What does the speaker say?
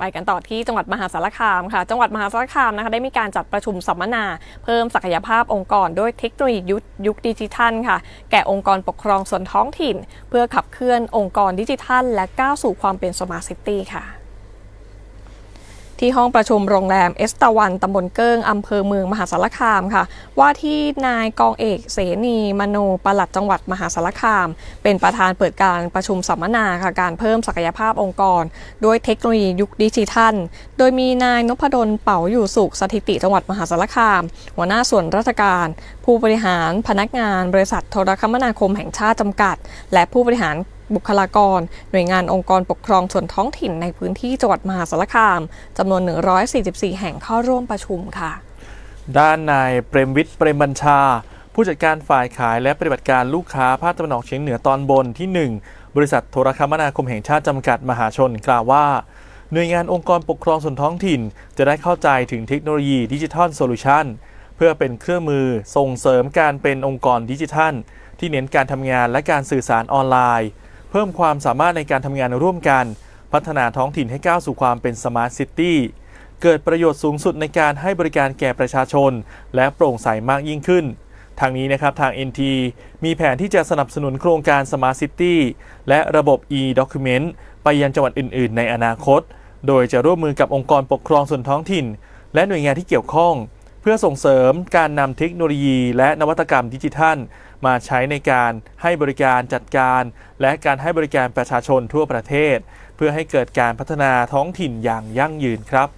ไปกันต่อที่จังหวัดมหาสารคามค่ะ จังหวัดมหาสารคามนะคะได้มีการจัดประชุมสัมมนา เพิ่มศักยภาพองค์กรด้วยเทคโนโลยียุคดิจิทัลค่ะ แก่องค์กรปกครองส่วนท้องถิ่น เพื่อขับเคลื่อนองค์กรดิจิทัล และก้าวสู่ความเป็นสมาร์ทซิตี้ค่ะ ที่ห้องประชุมโรงแรมเอสตาวันตำบลเกิ้งอำเภอเมืองมหาสารคามค่ะ ว่าที่นายกองเอกเสนีมโนปลัดจังหวัดมหาสารคาม เป็นประธานเปิดการประชุมสัมมนาค่ะการเพิ่มศักยภาพองค์กร ด้วยเทคโนโลยียุคดิจิทัล โดยมีนายนพดลเป๋าอยู่สุขสถิติจังหวัดมหาสารคาม หัวหน้าส่วนราชการ ผู้บริหารพนักงาน บริษัทโทรคมนาคมแห่งชาติจำกัด และผู้บริหาร บุคลากร หน่วยงานองค์กรปกครองส่วนท้องถิ่นในพื้นที่จังหวัดมหาสารคามจำนวน 144 แห่งเข้าร่วมประชุมค่ะ ด้านนายเปรมวิทย์เปรมบัญชา ผู้จัดการฝ่ายขายและปฏิบัติการลูกค้าภาคตะวันออกเฉียงเหนือตอนบนที่ 1 บริษัทโทรคมนาคมแห่งชาติจำกัดมหาชนกล่าวว่าหน่วยงานองค์กรปกครองส่วนท้องถิ่น จะได้เข้าใจถึงเทคโนโลยีดิจิทัลโซลูชันเพื่อเป็นเครื่องมือส่งเสริมการเป็นองค์กรดิจิทัล ที่เน้นการทำงานและการสื่อสารออนไลน์ เพิ่มความสามารถในการทำงานร่วมกัน พัฒนาท้องถิ่นให้ก้าวสู่ความเป็นสมาร์ทซิตี้เกิดประโยชน์สูงสุดในการให้บริการแก่ประชาชน และโปร่งใสมากยิ่งขึ้น ทางนี้นะครับทาง NT มีแผนที่จะสนับสนุนโครงการ Smart City และระบบ e-document ไปยังจังหวัดอื่น ๆ ในอนาคต โดยจะร่วมมือกับองค์กรปกครองส่วนท้องถิ่น และหน่วยงานที่เกี่ยวข้อง เพื่อส่งเสริมการนำเทคโนโลยี และนวัตกรรมดิจิทัล มาใช้ในการให้บริการจัดการ และการให้บริการประชาชนทั่วประเทศ เพื่อให้เกิดการพัฒนาท้องถิ่นอย่างยั่งยืนครับ